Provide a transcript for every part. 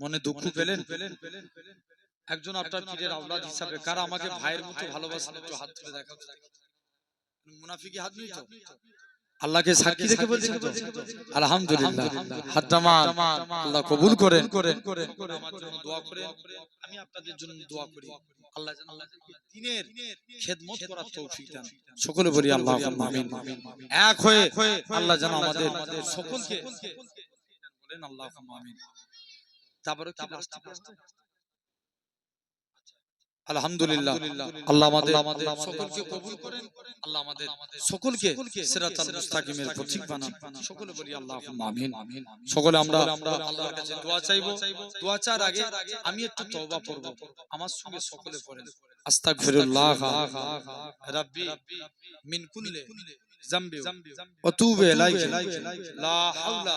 মনে দুঃখ পেলেন? একজন আপনার পীরের আওলাদ হিসাবে কারা আমাকে ভাইয়ের মতো ভালোবাসেন একটু হাত তুলে দেখা মুনাফিকি হাত তো আল্লাহকে সাক্ষী রেখে বলছেন আলহামদুলিল্লাহ। আল্লাহ কবুল করেন। আমার জন্য দোয়া করেন। আমি আপনাদের জন্য দোয়া করি। আল্লাহ যেন দ্বীনের খেদমত করার তৌফিক দেন। সকলে বলি আল্লাহ আমিন। এক হয়ে আল্লাহ যেন আমাদের সকলকে বলেন আল্লাহ আমিন। তারপরে কি আলহামদুলিল্লাহ। আল্লাহ আমাদের সকলকে কবুল করেন। আল্লাহ আমাদের সকলকে সিরাতাল মুস্তাকিমের পথিক বানান। সকলে বলি আল্লাহুম্মা আমিন। সকলে আমরা আল্লাহর কাছে দোয়া চাইব। দোয়া চার আগে আমি একটু তওবা পড়ব। আমার সঙ্গে সকলে পড়েন। আস্তাগফিরুল্লাহ রাব্বি মিন কুল্লি জামবি ওয়া তুবু ইলাইহি। লা হাওলা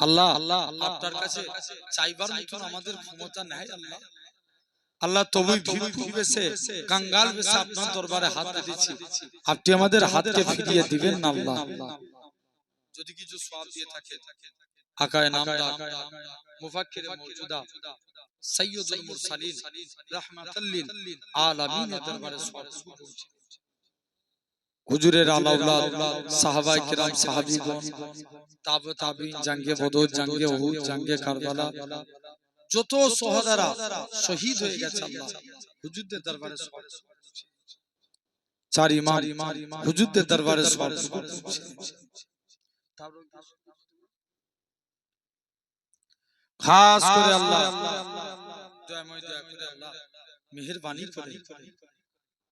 আল্লাহ আল্লাহ আপনার কাছে চাইবার মতন আমাদের ক্ষমতা নাই আল্লাহ। আল্লাহ। তবু ভিক্ষুক কাঙ্গাল বেশে আপনার দরবারে হাত দিচ্ছি আপনি আমাদের হাতকে ফিরিয়ে দিবেন না আল্লাহ। যদি কিছু সওয়াব দিয়ে থাকে আকায় নামদার মুফাক্কির মওজুদা সাইয়্যিদুল মুরসালিন। রাহমাতাল লিল। আলামিন দরবারে সওয়াব পৌঁছে হুজুরের আলাউলাদ সাহাবায়ে কিরাম সাহাবীগণ তাবে তাবিন জাঙ্গে বদর জাঙ্গে উহুদ জাঙ্গে কারবালা। যত সহদারা শহীদ হয়ে গেছে আল্লাহ হুজুরদের দরবারে চার ইমাম হুজুরদের দরবারে সওয়াব খাস করে আল্লাহ। মেহেরবানি করে।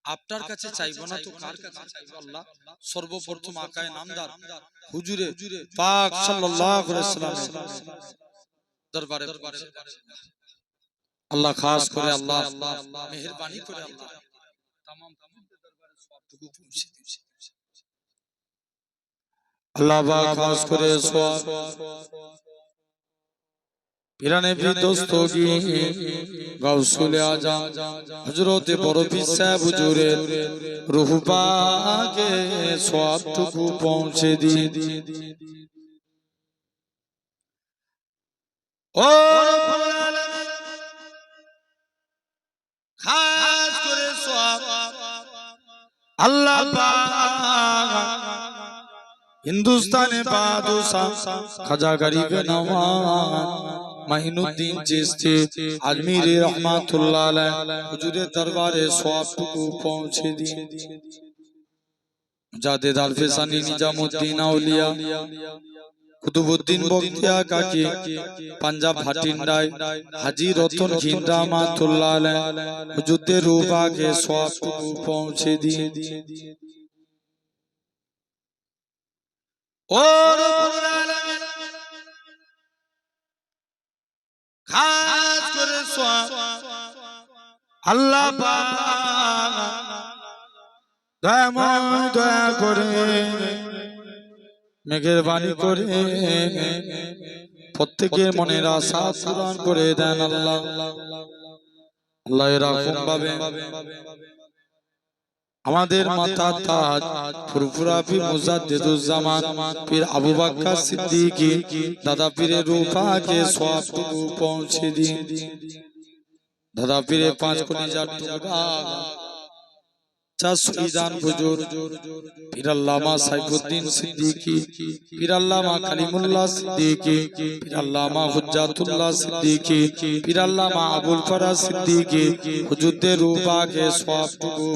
আপনার কাছে চাইবো না তো কার কাছে চাইবো আল্লাহ সর্বপ্রথম আকায় নামদার হুজুরে পাক সাল্লাল্লাহু আলাইহি ওয়াসাল্লাম দরবারে আল্লাহ খাস করে আল্লাহ মেহেরবানি করে আল্লাহ तमाम দরবারে সবটুকু পৌঁছে দিয়েছে আল্লাহ বা খাস করে সওয়াব پیران بھی دوستوں کی غوثل آجا حضرت برفی صاحب حضور روح پاک سواب ٹکو پہنچے دی او خاص کرے سواب اللہ پاک ہندوستان بادشاہ خواجہ غریب نواز গরিবে নওয়াজ মাইনুদ্দিন রহমাতুল্লাহ আলাইহ হুজুরের দরবারে সওয়াবটুকু পৌঁছে দিন। জাদেদ আলফেসানি নিজামুদ্দিন আউলিয়া কুতুবুদ্দিন বখতিয়া কাকি পাঞ্জাব ভাটিন্ডায় হাজি রতন ঘিন্ডা মাতুল্লাহ আলাইহ হুজুরদের রূপাকে সওয়াবটুকু পৌঁছে দিয়ে ও রব্বুল আলামিন! খাস করে আল্লাহ দয়া দয়া করে মেঘেরবানি করে প্রত্যেকের মনের আশা পূরণ করে দেন আল্লাহ। আল্লাহ এরকম ভাবে আমাদের মাথা তাজ ফুরফুরা পীর মুজাদ্দিদুজ্জামান পীর আবু বাক্কা সিদ্দিকী দাদা পীরের রূপাকে সবটুকু পৌঁছে দিন। দাদা পীরের পাঁচ কোটি যার ইজান হুজুর পীরাল্লামা সাইফুদ্দিন সিদ্দিকী পীরাল্লামা কালিমুল্লাহ সিদ্দিকী পীরাল্লামা হুজ্জাতুল্লাহ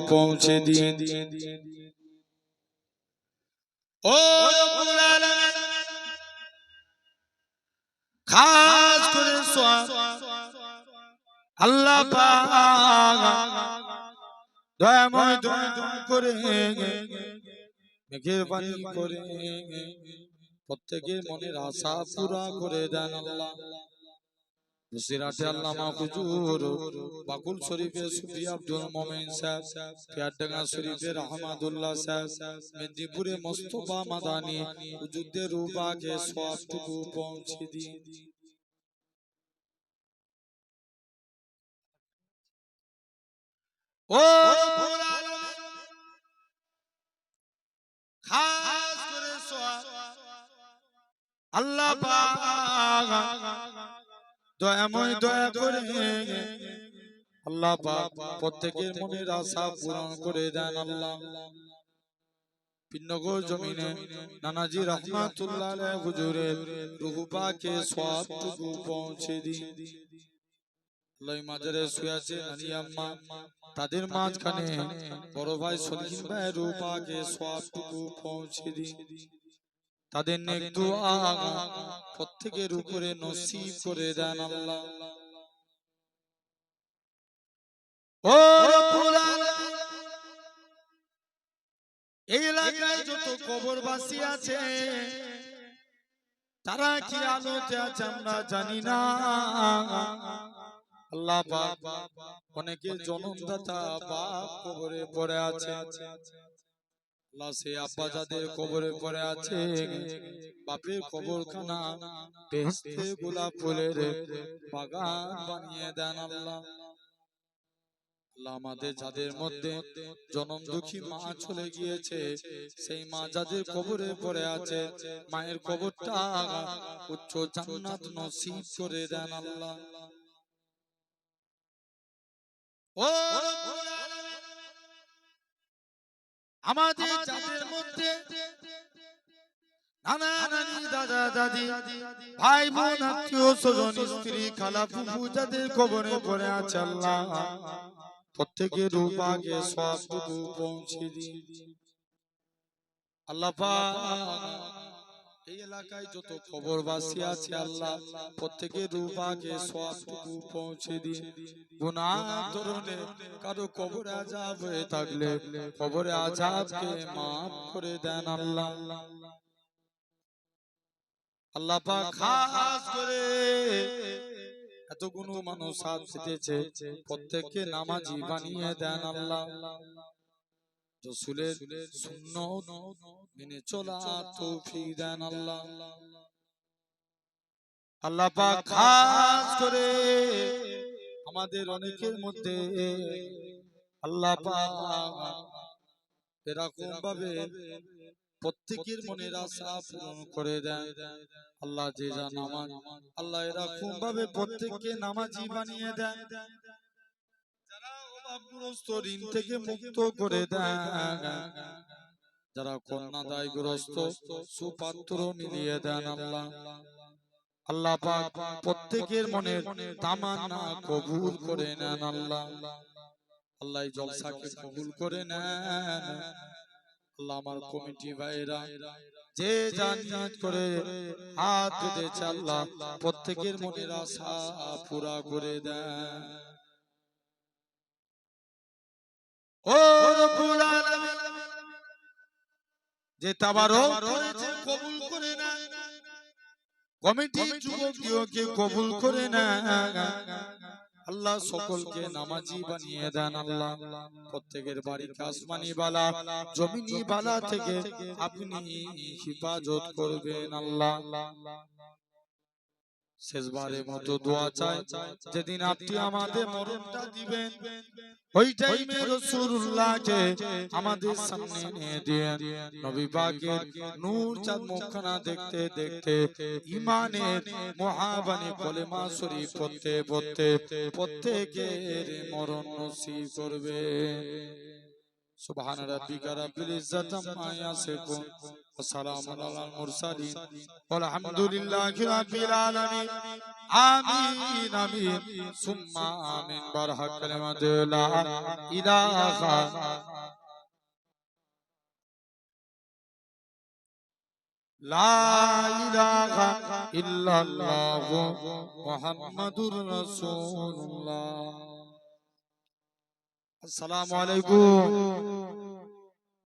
পৌঁছে করে আল্লাহ দয়াময় দয়া করে মেঘের পানি করে প্রত্যেকের মনের আশা পুরা করে দেন আল্লাহ। বসিরাটে আল্লামা হুজুর বাকুল শরীফে সুফি আব্দুল মোমিন সাহেব পিয়ারডাঙ্গা শরীফে রহমাদুল্লাহ সাহেব মেদিনীপুরে মোস্তফা মাদানি হুজুরদের রুবাকে সবটুকু পৌঁছে দিন। ও রব্বুল খাস করে সোয়াব আল্লাহ পাক দয়াময় দয়া করে আল্লাহ পাক, প্রত্যেকের মনের আশা পূরণ করে দেন আল্লাহ। পিন্নগর জমিনে নানাজি রহমাতুল্লাহ হুজুরের রূহ পাকে সবটুকু পৌঁছে দিন তাদের মাঝখানে বড় ভাই সলিম ভাই রূহ পাকে সবটুকু পৌঁছে দিন তাদের প্রত্যেকের উপরে নসিব করে দেন আল্লাহ। এই এলাকায় যত আছে, তারা কি আলোতে আছে আমরা জানি না। আল্লাহ অনেকে জনমদাতা বাপ কবরে পড়ে আছে আল্লাহ সে আব্বা যাদের কবরে পড়ে আছে বাপের কবরখানা গোলাপ ফুলের বাগান বানিয়ে দেন আল্লাহ। আল্লাহ। আমাদের যাদের মধ্যে জনম দুঃখী মা চলে গিয়েছে সেই মা যাদের কবরে পড়ে আছে মায়ের কবরটা উচ্চ জান্নাত নসিব করে দেন আল্লাহ। আমাদের যাদের মধ্যে নানা নানি দাদা দাদি, ভাই বোন আত্মীয় স্বজন স্ত্রী, খালা ফুফু, যাদের কবরে পড়ে আছে আল্লাহ, প্রত্যেকের রূপাকে সবটুকু পৌঁছে দিন। আল্লাহ এই এলাকায় যত কবরবাসী আছে আল্লাহ প্রত্যেকের রূপাকে সবটুকু পৌঁছে ধরনে কারও কবরে আজাব হয়ে থাকলে কবরে আজাবকে মাফ করে দেন আল্লাহ। আল্লাহ। পাক খাস করে এতগুলো মানুষ সাথ দিতেছে প্রত্যেককে নামাজি বানিয়ে দেন আল্লাহ। রসুলের সুন্নত মেনে চলা তৌফিক দেন আল্লাহ। আল্লাহ পাক খাস করে আমাদের অনেকের মধ্যে আল্লাহ পাক এরকম ভাবে প্রত্যেকের মনের আশা পূরণ করে দেন। আল্লাহ যে যা নামাজ আল্লাহ এরকম ভাবে প্রত্যেককে নামাজি বানিয়ে দেন। ঋণ থেকে মুক্ত করে দেন। যারা সুপাত্র মিলিয়ে দেন আল্লাহ। আল্লাহ। পাক প্রত্যেকের মনের তামান্না কবুল করে নেন আল্লাহ। আল্লাহ। জলসাকে কবুল করে নেন। আল্লাহ আমার কমিটি ভাইরা যে জান্নাত করে হাত পেতেছে আল্লাহ প্রত্যেকের মনের আশা পুরা করে দেন। ও যে তাবারক করেছে কবুল করে না। কমিটি কবুল করে না। আল্লাহ সকলকে নামাজি বানিয়ে দেন আল্লাহ। প্রত্যেকের বাড়িকে আসমানি বালা জমিনি বালা থেকে আপনি হিফাজত করবেন আল্লাহ। শেষবারের মতো দোয়া চাই। যেদিন আপনি আমাদের মরণটা দিবেন ওই টাইমে রাসূলুল্লাহকে আমাদের সামনে নিয়ে দিয়েন। নবী পাকের নূর চাঁদ মুখখানা দেখতে দেখতে ইমানের মহাবাণী কলেমা শরীফ পড়তে পড়তে প্রত্যেকের মরণ নসিব করবে। سبحان ربك رب العزة عما يصفون وسلام على المرسلين والحمد لله رب العالمين آمين آمين ثم آمين برحق كلمة لا إله لا إله إلا الله محمد رسول الله আসসালামু আলাইকুম।